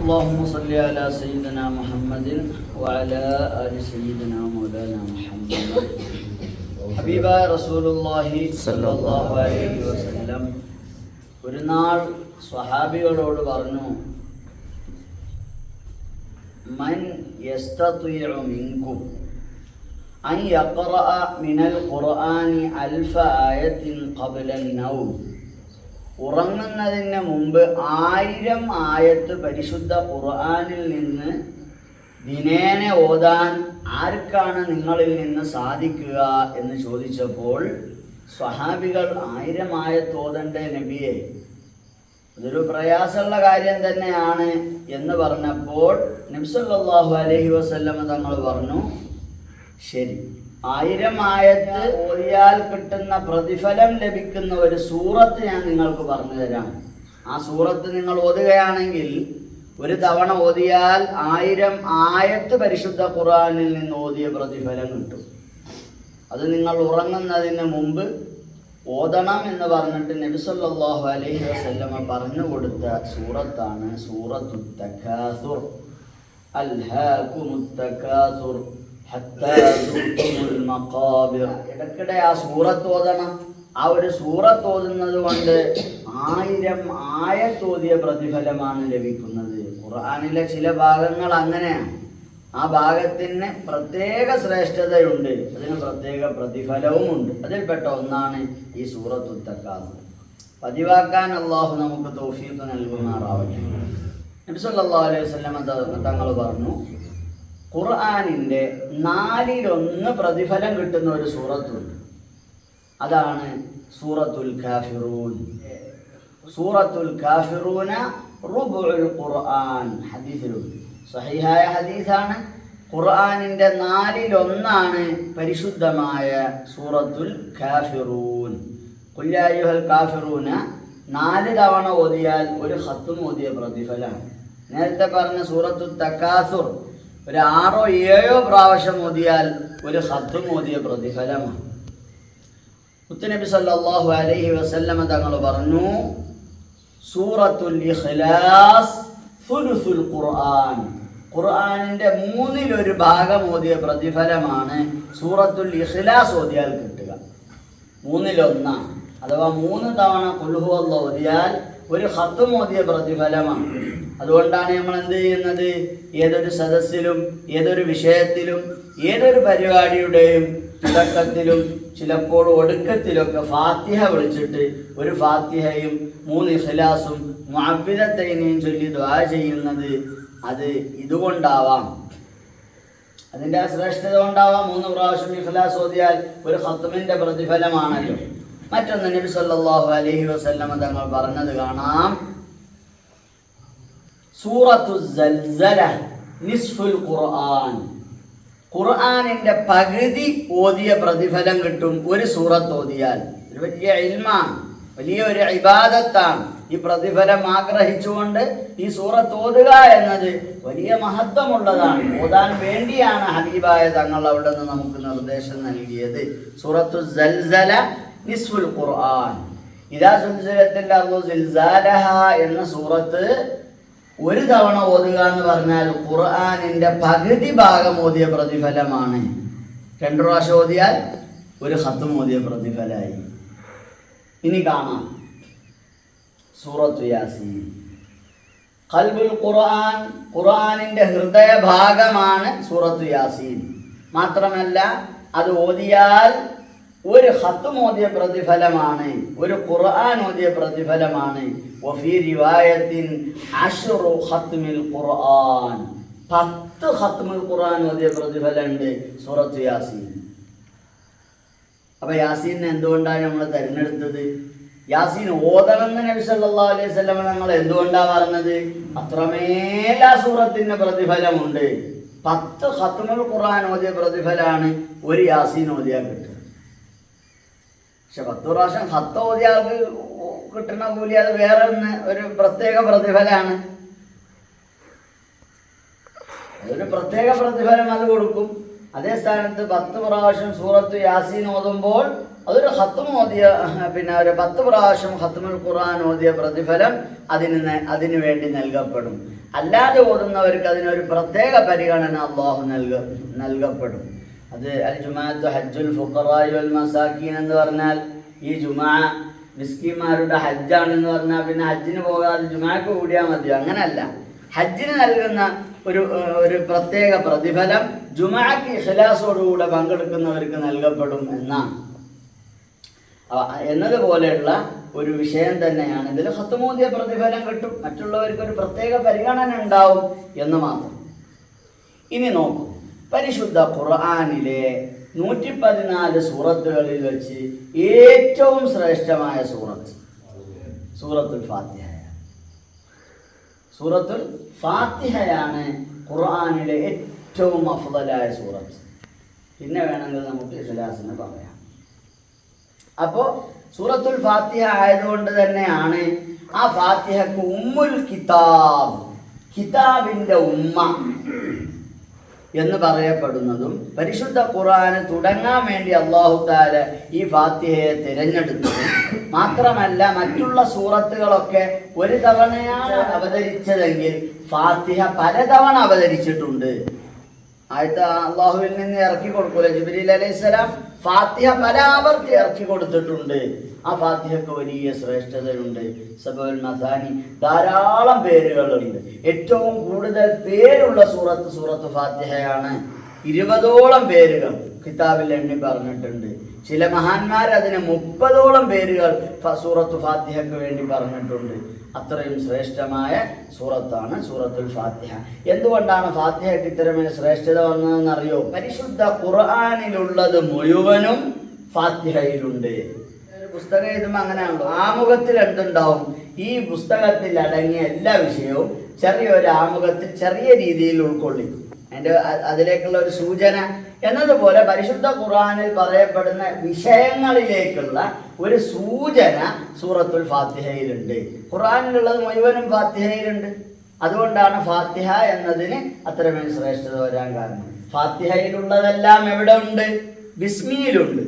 اللهم صل على سيدنا محمد وعلى آل سيدنا مولانا محمد ഹബീബായ റസൂലുള്ളാഹി സല്ലല്ലാഹു അലൈഹി വസല്ലം ഒരു നാൾ സ്വഹാബികളോട് പറഞ്ഞു മൻ യസ്തതിഉ മിൻകും അൻ യഖറഅ മിനൽ ഖുർആനി അൽഫ ആയത്തിൻ ഖബ്ല നൗം ഉറങ്ങുന്നതിന് മുമ്പ് ആയിരം ആയത്ത് പരിശുദ്ധ ഖുർആാനിൽ നിന്ന് ദിനേനെ ഓതാൻ ആർക്കാണ് നിങ്ങളിൽ നിന്ന് സാധിക്കുക എന്ന് ചോദിച്ചപ്പോൾ സ്വഹാബികൾ ആയിരം ആയത്ത് ഓതണ്ടേ നബിയെ? അതൊരു പ്രയാസമുള്ള കാര്യം തന്നെയാണ് എന്ന് പറഞ്ഞപ്പോൾ നബ്സല്ലാഹു അലഹി വസല്ലമ തങ്ങൾ പറഞ്ഞു ശരി ആയിരം ആയത്ത് ഓതിയാൽ കിട്ടുന്ന പ്രതിഫലം ലഭിക്കുന്ന ഒരു സൂറത്ത് ഞാൻ നിങ്ങൾക്ക് പറഞ്ഞു തരാം. ആ സൂറത്ത് നിങ്ങൾ ഓതുകയാണെങ്കിൽ ഒരു തവണ ഓതിയാൽ ആയിരം ആയത്ത് പരിശുദ്ധ ഖുറാനിൽ നിന്ന് ഓതിയ പ്രതിഫലം കിട്ടും. അത് നിങ്ങൾ ഉറങ്ങുന്നതിന് മുമ്പ് ഓതണം എന്ന് പറഞ്ഞിട്ട് നബിസല്ലാഹു അലൈഹി വസല്ലമ പറഞ്ഞു കൊടുത്ത സൂറത്താണ് സൂറത്തു തക്കാസുർ അൽഹാകുമുത് ഇടയ്ക്കിടെ ആ സൂറത്ത് ഓതണം. ആ ഒരു സൂറത്ത് ഓതുന്നത് കൊണ്ട് ആയിരം ആയത്തോതിയ പ്രതിഫലമാണ് ലഭിക്കുന്നത്. ഖുർആാനിലെ ചില ഭാഗങ്ങൾ അങ്ങനെയാണ്. ആ ഭാഗത്തിന് പ്രത്യേക ശ്രേഷ്ഠതയുണ്ട്. അതിന് പ്രത്യേക പ്രതിഫലവുമുണ്ട്. അതിൽപ്പെട്ട ഒന്നാണ് ഈ സൂറത്തു പതിവാക്കാൻ അള്ളാഹു നമുക്ക് തൗഫീഖ് നൽകുമാറാവട്ടെ. നബി സല്ലല്ലാഹു അലൈഹി വസല്ലമ തങ്ങൾ പറഞ്ഞു? ഖുർആനിന്റെ നാലിലൊന്ന് പ്രതിഫലം കിട്ടുന്ന ഒരു സൂറത്തുണ്ട്. അതാണ് സൂറത്തുൽ കാഫിറൂൻ. സൂറത്തുൽ കാഫിറൂന റുബുൽ ഖുർആൻ ഹദീസിലുണ്ട്. സഹിഹായ ഹദീസാണ്. ഖുർആാനിന്റെ നാലിലൊന്നാണ് പരിശുദ്ധമായ സൂറത്തുൽ കാഫിറൂൻ. കുല്യായുഹൽ കാഫിറൂന നാല് തവണ ഓതിയാൽ ഒരു ഹത്തും ഓതിയ പ്രതിഫലമാണ്. നേരത്തെ പറഞ്ഞ സൂറത്തുൽ തക്കാസുർ ഒരു ആറോ ഏഴോ പ്രാവശ്യം ഓതിയാൽ ഒരു ഹത്തും ഓതിയ പ്രതിഫലമാണ്. മുത്തുനബി സല്ലാഹു അലൈഹി വസല്ലമ തങ്ങൾ പറഞ്ഞു സൂറത്തുൽ ഇഖ്ലാസ് സുലുസുൽ ഖുർആൻ. ഖുർആനിന്റെ മൂന്നിലൊരു ഭാഗം ഓതിയ പ്രതിഫലമാണ് സൂറത്തുൽ ഇഖ്ലാസ് ഓതിയാൽ കിട്ടുക. മൂന്നിലൊന്നാണ്. അഥവാ മൂന്ന് തവണ കുൽഹു ഓതിയാൽ ഒരു ഹത്തും ഓതിയ പ്രതിഫലമാണ്. അതുകൊണ്ടാണ് നമ്മൾ എന്ത് ചെയ്യുന്നത്? ഏതൊരു സദസ്സിലും ഏതൊരു വിഷയത്തിലും ഏതൊരു പരിപാടിയുടെയും തുടക്കത്തിലും ചിലപ്പോൾ ഒടുക്കത്തിലൊക്കെ ഫാത്തിഹ വിളിച്ചിട്ട് ഒരു ഫാത്തിഹയും മൂന്ന് ഇഖ്ലാസും മുഅബ്ബിദത്തൈനെയും ചൊല്ലി ദ്വാ ചെയ്യുന്നത് അത് ഇതുകൊണ്ടാവാം. അതിന്റെ ശ്രേഷ്ഠത കൊണ്ടാവാം മൂന്ന് പ്രാവശ്യം ഇഖ്ലാസ് ഓതിയാൽ ഒരു ഹത്തുമിന്റെ പ്രതിഫലമാണല്ലോ. മറ്റൊന്ന് നബി സല്ലല്ലാഹു അലൈഹി വസല്ലമ തങ്ങൾ പറഞ്ഞത് കാണാം. സൂറത്തു നിസ്ഫുൽ ഖുർആൻ. ഖുർആനിന്റെ പകുതി ഓതിയ പ്രതിഫലം കിട്ടും ഒരു സൂറത്ത് ഓതിയാൽ. ഒരു വലിയ ഇൽമാണ് വലിയ ഒരു ഇബാദത്താണ്. ഈ പ്രതിഫലം ആഗ്രഹിച്ചുകൊണ്ട് ഈ സൂറത്ത് ഓതുക എന്നത് വലിയ മഹത്വമുള്ളതാണ്. ഓതാൻ വേണ്ടിയാണ് ഹബീബായ തങ്ങൾ അവിടെ നിന്ന് നമുക്ക് നിർദ്ദേശം നൽകിയത്. സൂറത്തു സൽസല നിസ്ഫുൽ ഖുർആൻ. ഇതാ സുൽസലത്തിന്റെ അള്ളു സിൽസാലഹ എന്ന സൂറത്ത് ഒരു തവണ ഓതുക എന്ന് പറഞ്ഞാൽ ഖുർആനിന്റെ പകുതി ഭാഗം ഓതിയ പ്രതിഫലമാണ്. രണ്ടു പ്രാവശ്യം ഓതിയാൽ ഒരു ഹത്തും ഓതിയ പ്രതിഫലമായി. ഇനി കാണാം. സൂറത്തു യാസീൻ. കൽബുൽ ഖുർആൻ ഖുർആനിന്റെ ഹൃദയ ഭാഗമാണ് സൂറത്തു യാസീൻ. മാത്രമല്ല അത് ഓതിയാൽ ഒരു ഹത്തും ഓതിയ പ്രതിഫലമാണ് ഒരു ഖുർആൻ ഓതിയ പ്രതിഫലമാണ്. ഖുർആൻ. പത്ത് ഖത്മുൽ ഖുർആൻ ഓതിയ പ്രതിഫലമുണ്ട് സൂറത്ത് യാസീൻ. അപ്പൊ യാസീനെ എന്തുകൊണ്ടാണ് നമ്മൾ തിരഞ്ഞെടുത്തത്? യാസീൻ ഓതണമെന്ന് നബി സല്ലല്ലാഹു അലൈഹി നമ്മൾ എന്തുകൊണ്ടാണ് പറഞ്ഞത്? അത്രമേൽ ആ സൂറത്തിന് പ്രതിഫലമുണ്ട്. പത്ത് ഹത്തുമുൽ ഖുർആൻ ഓതിയ പ്രതിഫലമാണ് ഒരു യാസീൻ ഓതിയാൽ കിട്ടുക പക്ഷെ പത്ത് പ്രാവശ്യം ഹത്ത ഓതിയ ആൾക്ക് കിട്ടുന്ന കൂലി അത് വേറെ ഒന്ന് ഒരു പ്രത്യേക പ്രതിഫലമാണ്. അതൊരു പ്രത്യേക പ്രതിഫലം അത് കൊടുക്കും. അതേ സ്ഥാനത്ത് പത്ത് പ്രാവശ്യം സൂറത്ത് യാസീൻ ഓതുമ്പോൾ അതൊരു ഹത്തും ഓതിയ പിന്നെ ഒരു പത്ത് പ്രാവശ്യം ഹത്തുമുൽ ഖുർആൻ ഓതിയ പ്രതിഫലം അതിന് അതിനു വേണ്ടി നൽകപ്പെടും. അല്ലാതെ ഓതുന്നവർക്ക് അതിനൊരു പ്രത്യേക പരിഗണന അള്ളാഹു നൽക നൽകപ്പെടും. അത് അൽ ജുമാഅത്തു ഹജ്ജുൽ ഫുഖറായി വൽ മസാക്കീൻ എന്ന് പറഞ്ഞാൽ ഈ ജുമാ മിസ്കിമാരുടെ ഹജ്ജാണെന്ന് പറഞ്ഞാൽ പിന്നെ ഹജ്ജിന് പോകാതെ ജുമാക്ക് കൂടിയാൽ മതിയോ? അങ്ങനല്ല. ഹജ്ജിന് നൽകുന്ന ഒരു ഒരു പ്രത്യേക പ്രതിഫലം ജുമാക്ക് ഇഖലാസോടുകൂടെ പങ്കെടുക്കുന്നവർക്ക് നൽകപ്പെടും എന്നാണ്. എന്നതുപോലെയുള്ള ഒരു വിഷയം തന്നെയാണ് ഇതിൽ ഹത്തുമോദിയ പ്രതിഫലം കിട്ടും. മറ്റുള്ളവർക്ക് ഒരു പ്രത്യേക പരിഗണന ഉണ്ടാവും എന്ന് മാത്രം. ഇനി നോക്കൂ. പരിശുദ്ധ ഖുർആാനിലെ നൂറ്റി പതിനാല് സൂറത്തുകളിൽ വെച്ച് ഏറ്റവും ശ്രേഷ്ഠമായ സൂറത്ത്. സൂറത്തുൽ ഫാത്തിഹയാണ്. സൂറത്തുൽ ഫാത്തിഹയാണ് ഖുർആാനിലെ ഏറ്റവും അഫുതലായ സൂറത്ത്. പിന്നെ വേണമെങ്കിൽ നമുക്ക് ഇഖ്ലാസിന് പറയാം. അപ്പോൾ സൂറത്തുൽ ഫാത്തിഹ ആയതുകൊണ്ട് തന്നെയാണ് ആ ഫാത്തിഹക്ക് ഉമ്മുൽ കിതാബ് കിതാബിന്റെ ഉമ്മ എന്ന് പറയപ്പെടുന്നതും പരിശുദ്ധ ഖുർആന് തുടങ്ങാൻ വേണ്ടി അള്ളാഹു താല ഈ ഫാത്തിഹയെ തിരഞ്ഞെടുത്തത് മാത്രമല്ല മറ്റുള്ള സൂറത്തുകളൊക്കെ ഒരു തവണയാണ് അവതരിച്ചതെങ്കിൽ ഫാത്തിഹ പലതവണ അവതരിച്ചിട്ടുണ്ട്. ആയിട്ട് അള്ളാഹുവിൽ നിന്ന് ഇറക്കി കൊടുക്കൂല? ജിബിലി അലൈഹിസ്സലാം ഫാത്തിഹ പരാവർത്തി ഇറക്കി കൊടുത്തിട്ടുണ്ട്. ആ ഫാത്തിഹക്ക് വലിയ ശ്രേഷ്ഠതയുണ്ട്. സബുൽ മസാനി ധാരാളം പേരുകളുണ്ട്. ഏറ്റവും കൂടുതൽ പേരുള്ള സൂറത്ത് സൂറത്ത് ഫാത്തിഹയാണ്. ഇരുപതോളം പേരുകൾ കിതാബിൽ എണ്ണി പറഞ്ഞിട്ടുണ്ട്. ചില മഹാന്മാർ അതിന് മുപ്പതോളം പേരുകൾ സൂറത്ത് ഫാത്തിഹക്ക് വേണ്ടി പറഞ്ഞിട്ടുണ്ട്. അത്രയും ശ്രേഷ്ഠമായ സൂറത്താണ് സൂറത്തുൽ ഫാത്തിഹ. എന്തുകൊണ്ടാണ് ഫാത്തിഹയ്ക്ക് ഇത്തരമേ ശ്രേഷ്ഠത വന്നതെന്നറിയോ? പരിശുദ്ധ ഖുർആാനിലുള്ളത് മുഴുവനും ഫാത്തിഹയിലുണ്ട്. പുസ്തകം എഴുതുമ്പോൾ അങ്ങനെയാണല്ലോ. ആമുഖത്തിൽ എന്തുണ്ടാവും? ഈ പുസ്തകത്തിൽ അടങ്ങിയ എല്ലാ വിഷയവും ചെറിയൊരു ആമുഖത്തിൽ ചെറിയ രീതിയിൽ ഉൾക്കൊള്ളിക്കും. അതിന്റെ അതിലേക്കുള്ള ഒരു സൂചന എന്നതുപോലെ പരിശുദ്ധ ഖുർആനിൽ പറയപ്പെടുന്ന വിഷയങ്ങളിലേക്കുള്ള ഒരു സൂചന സൂറത്തുൽ ഫാത്തിഹയിലുണ്ട്. ഖുറാനിലുള്ളത് മുഴുവനും ഫാത്തിഹയിലുണ്ട്. അതുകൊണ്ടാണ് ഫാത്തിഹ എന്നതിന് അത്രമേൽ ശ്രേഷ്ഠത വരാൻ കാരണം. ഫാത്തിഹയിലുള്ളതെല്ലാം എവിടെ ഉണ്ട് ബിസ്മിയിലുണ്ട്.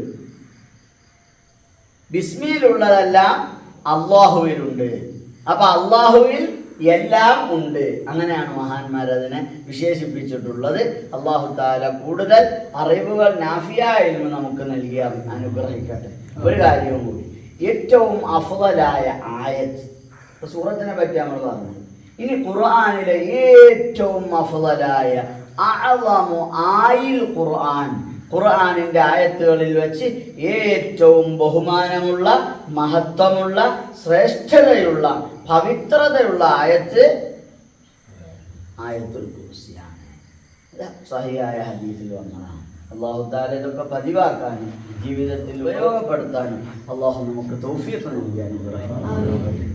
ബിസ്മിയിലുള്ളതെല്ലാം അള്ളാഹുവിലുണ്ട്. അപ്പൊ അള്ളാഹുവിൽ എല്ലാം ഉണ്ട്. അങ്ങനെയാണ് മഹാന്മാർ അതിനെ വിശേഷിപ്പിച്ചിട്ടുള്ളത്. അള്ളാഹു താല കൂടുതൽ അറിവുകൾ നാഫിയായിരുന്നു നമുക്ക് നൽകിയ അനുഗ്രഹിക്കട്ടെ. ഒരു കാര്യവും കൂടി. ഏറ്റവും അഫുതലായ ആയത് സൂറത്തിനെ പറ്റി നമ്മൾ പറഞ്ഞു. ഇനി ഖുർആാനിലെ ഏറ്റവും അഫുതലായ ആയിൽ ഖുർആൻ ഖുർആനിന്റെ ആയത്തുകളിൽ വെച്ച് ഏറ്റവും ബഹുമാനമുള്ള മഹത്വമുള്ള ശ്രേഷ്ഠതയുള്ള പവിത്രതയുള്ള ആയത്ത് ആയത്തുൽ കുർസിയാണ്. സഹിയായ ഹദീസിൽ വന്നതാണ്. അള്ളാഹു താല പതിവാക്കാനും ജീവിതത്തിൽ ഉപയോഗപ്പെടുത്താനും അള്ളാഹു നമുക്ക് തൗഫീഖ് നൽകി അനുഗ്രഹിക്കും